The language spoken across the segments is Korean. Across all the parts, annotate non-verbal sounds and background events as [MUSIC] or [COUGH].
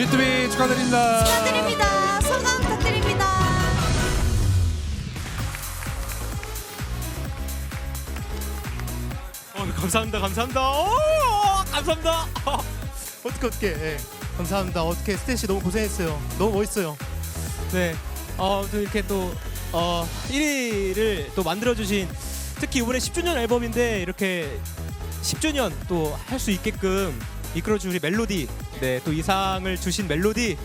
비투비 축하드립니다. 축하드립니다. 소감 부탁드립니다. 어, 감사합니다, 감사합니다. 오, 감사합니다. [LAUGHS] 어떻게 어떻게 예. 감사합니다 어떻게 스테이시 너무 고생했어요 너무 멋있어요 네, 어, 또 이렇게 또 어, 1위를 또 만들어주신 특히 이번에 10주년 앨범인데 이렇게 10주년 또 할 수 있게끔 이끌어준 우리 멜로디, 네, 또 이 상을 주신 멜로디,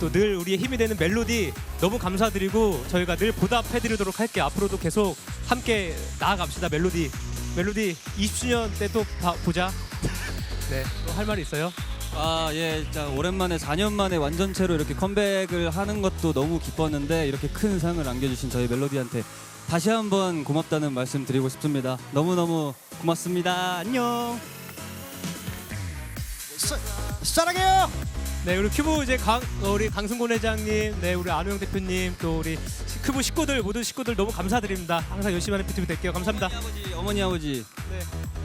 또 늘 우리의 힘이 되는 멜로디 너무 감사드리고 저희가 늘 보답해드리도록 할게요. 앞으로도 계속 함께 나아갑시다 멜로디. 멜로디 20주년 때 또 보자. [LAUGHS] 네, 또할 말이 있어요? 아, 예, 진짜 오랜만에 4년 만에 완전체로 이렇게 컴백을 하는 것도 너무 기뻤는데 이렇게 큰 상을 안겨주신 저희 멜로디한테 다시 한번 고맙다는 말씀 드리고 싶습니다. 너무너무 고맙습니다. 안녕. 사랑해요 네, 우리 큐브 이제 강 어, 우리 강승곤 회장님, 네, 우리 안우영 대표님, 또 우리 시- 큐브 식구들 모든 식구들 너무 감사드립니다. 항상 열심히 하는 비투비 될게요. 감사합니다. 아버지, 어머니 아버지. 네,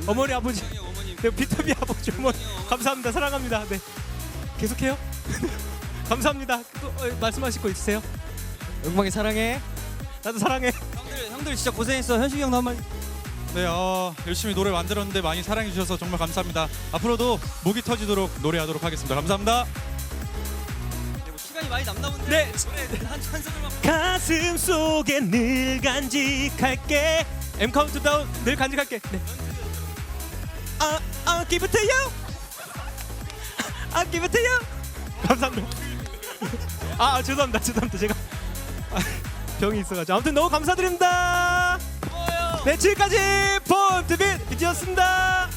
어머니 아버지, 어머니. 네, 비투비 아버지 어머니 감사합니다. 사랑합니다. 네, 계속해요. [LAUGHS] 감사합니다. 또 어, 말씀하실 거 있으세요? 영광이 사랑해. 나도 사랑해. 형들, 형들 진짜 고생했어. 현식이 형도 한 말. 네, 어, 열심히 노래 만들었는데 많이 사랑해 주셔서 정말 감사합니다. 앞으로도 목이 터지도록 노래하도록 하겠습니다. 감사합니다. 뭐 시간이 많이 남나 본데. 네. 노래 한, 한 소절만. 가슴 속에 늘 간직할게. M 카운트다운 늘 간직할게. 네. 아, 아, give it to you. 아, give it to you. 감사합니다. 아, 아, 죄송합니다. 죄송합니다. 제가 아, 병이 있어가지고 아무튼 너무 감사드립니다. 네, 지금까지 본투비 비티였습니다.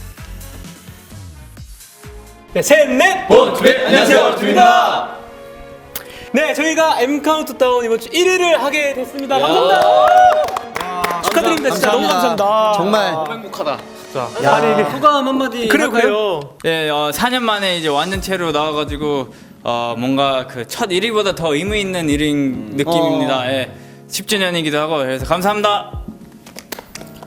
네, 셋, 넷. 본투비 안녕하세요, 본투비입니다. 네, 저희가 M 카운트 다운 이번 주 1위를 하게 됐습니다. 감사합니다. 축하드립니다. 진짜 너무 감사합니다. 정말 아니, 소감 한마디. 그래요. 네, 어, 4년 만에 이제 완전체로 나와가지고 어, 뭔가 그 첫 1위보다 더 의미 있는 1인 느낌입니다. 예. 10주년이기도 하고 그래서 감사합니다.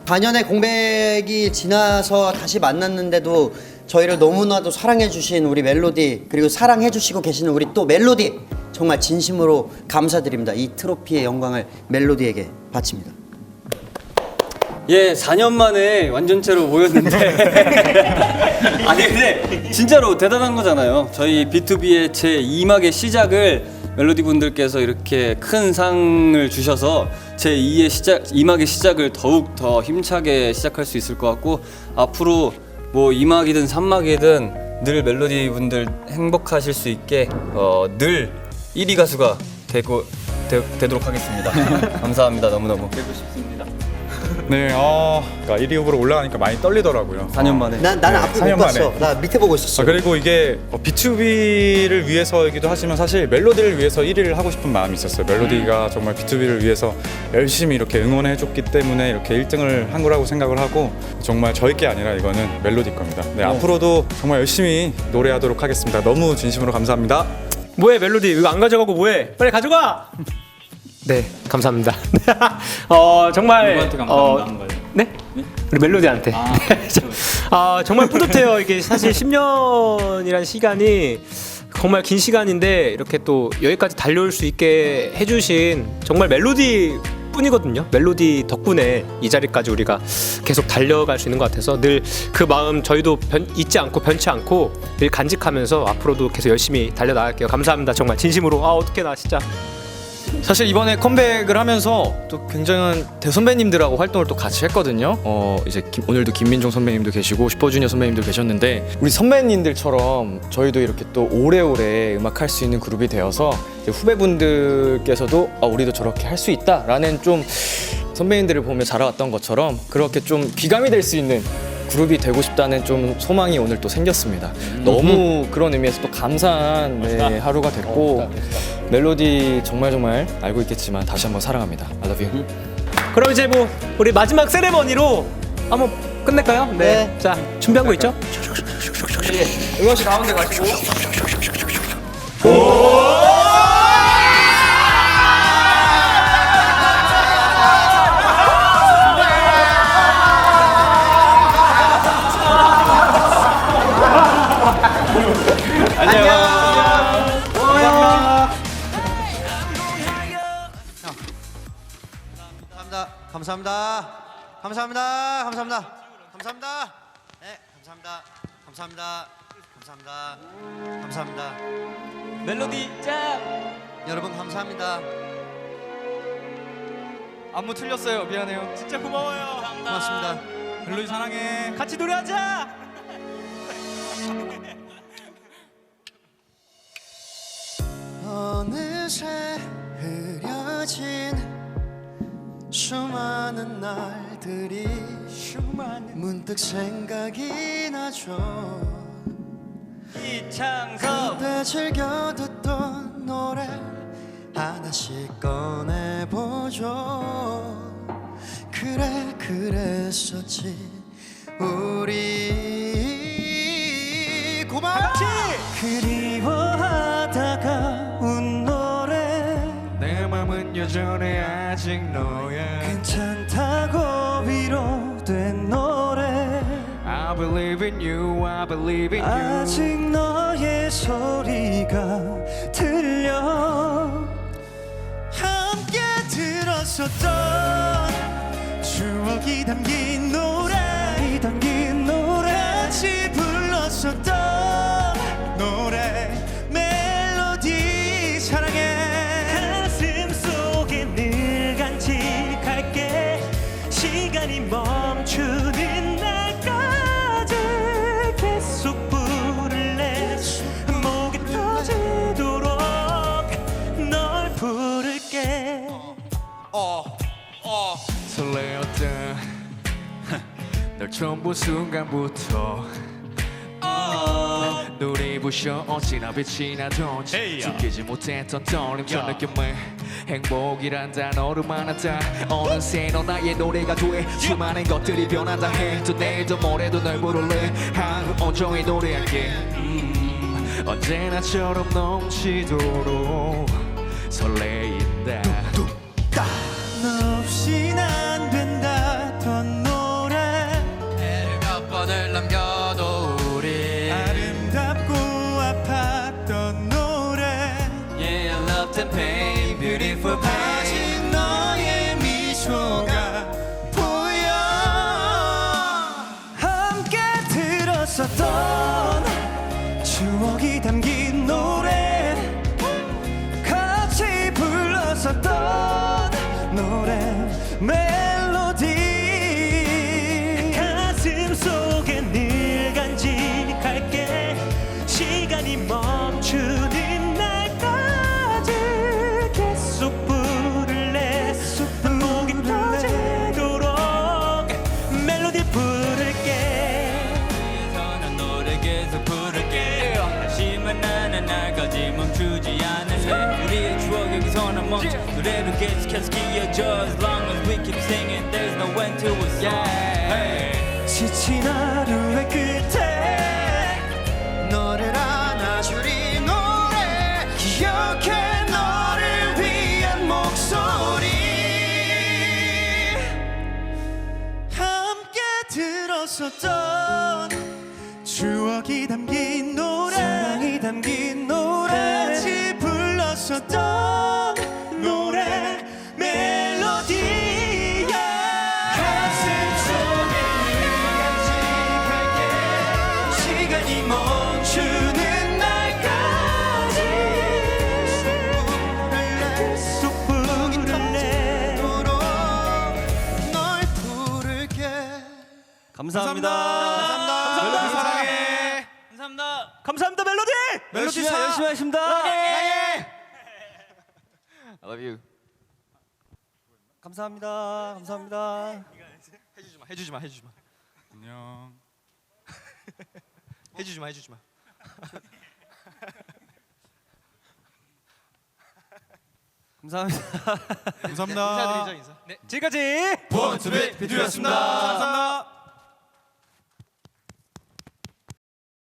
4년의 공백이 지나서 다시 만났는데도 저희를 너무나도 사랑해 주신 우리 멜로디 그리고 사랑해 주시고 계시는 우리 또 멜로디 정말 진심으로 감사드립니다. 이 트로피의 영광을 멜로디에게 바칩니다. 예, 4년 만에 완전체로 모였는데 [LAUGHS] 아니 근데 진짜로 대단한 거잖아요. 저희 B2B의 제 2막의 시작을 멜로디 분들께서 이렇게 큰 상을 주셔서 제 2의 시작 2막의 시작을 더욱 더 힘차게 시작할 수 있을 것 같고 앞으로 뭐 2막이든 3막이든 늘 멜로디 분들 행복하실 수 있게 어, 늘 1위 가수가 되고 되, 되도록 하겠습니다. [LAUGHS] 감사합니다. 너무너무. 되고 싶습니다. 네, 어, 그러니까 1위 후보로 올라가니까 많이 떨리더라고요. 4년 만에. 난 나는 네, 앞으로 4년 못 봤어. 만에. 나 밑에 보고 있었어. 아, 그리고 이게 어, B2B를 위해서이기도 하지만 사실 멜로디를 위해서 1위를 하고 싶은 마음이 있었어요. 멜로디가 정말 B2B를 위해서 열심히 이렇게 응원해 줬기 때문에 이렇게 1등을 한 거라고 생각을 하고 정말 저희 게 아니라 이거는 멜로디 겁니다. 네, 앞으로도 정말 열심히 노래하도록 하겠습니다. 너무 진심으로 감사합니다. 뭐해 멜로디 이거 안 가져가고 뭐해? 빨리 가져가. 네, 감사합니다. [LAUGHS] 어 정말 누구한테 어, 거예요? 네? 우리 멜로디한테. [LAUGHS] 아, 정말 뿌듯해요. 이게 사실 10년이란 시간이 정말 긴 시간인데 이렇게 또 여기까지 달려올 수 있게 해주신 정말 멜로디 뿐이거든요. 멜로디 덕분에 이 자리까지 우리가 계속 달려갈 수 있는 것 같아서 늘 그 마음 저희도 변, 잊지 않고 변치 않고 늘 간직하면서 앞으로도 계속 열심히 달려나갈게요. 감사합니다. 정말 진심으로. 아 어떻게 나 진짜. 사실 이번에 컴백을 하면서 또 굉장한 대선배님들하고 활동을 또 같이 했거든요. 어 이제 김- 오늘도 김민종 선배님도 계시고 슈퍼주니어 선배님도 계셨는데 우리 선배님들처럼 저희도 이렇게 또 오래오래 음악 할 수 있는 그룹이 되어서 이제 후배분들께서도 아 우리도 저렇게 할 수 있다라는 좀 선배님들을 보며 자라왔던 것처럼 그렇게 좀 귀감이 될 수 있는 그룹이 되고 싶다는 좀 소망이 오늘 또 생겼습니다. 너무 그런 의미에서 또 감사한 네, [LAUGHS] 하루가 됐고 멜로디 정말 정말 알고 있겠지만 다시 한번 사랑합니다. I love you. 그럼 이제 뭐 우리 마지막 세레머니로 한번 끝낼까요? 네. 네. 자 준비한 거 있죠? 응원씨 가운데 가시고. 감사합니다. 감사합니다. 감사합니다. 네, 감사합니다. 감사합니다. 감사합니다. 감사합니다. 멜로디 짱! 여러분 감사합니다. 안무 틀렸어요. 미안해요. 진짜 고마워요. 고맙습니다. 멜로디 사랑해. 같이 노래하자. [LAUGHS] 어느새 흐려진 수많은 날들이 문득 생각이 나죠. 이창섭. 그때 즐겨 듣던 노래 하나씩 꺼내보죠. 그래 그랬었지. 우리 고마워 그리워 전히 아직 너야. 괜찮다고 위로된 노래 I believe in you. I believe in you. 아직 너의 소리가 들려 함께 들었었던 추억이 담긴 노래 본 순간부터. 눈이 부셔 어찌나 빛이 나던지 죽이지 못했던 떨림 저 느낌을 행복이란 단어로 만났다. 어느새 너 나의 노래가 돼 수많은 것들이 변한다 해또 내일도 모레도 널 부를래. 하루 온종일 노래할게. 음, 언제나처럼 넘치도록 설레인다 여기서는 멈춰 노래로 계속해서 기어져 As long as we keep singing There's no end to it song hey. 지친 하루의 끝에 너를 안아주리 노래 기억해 감사합니다. 멜로디 사랑해. 감사합니다 감사합니다 멜로디. 멜로디 열심히 사- 열심히 하십니다. I love you. 감사합니다. 감사합니다. 해주지 마. 해주지 마. 해주지 마. 안녕. 해주지 마. 해주지 마. 감사합니다. 감사합니다. 인사드리죠 인사. 지금까지 원투비 비투였습니다. 감사합니다.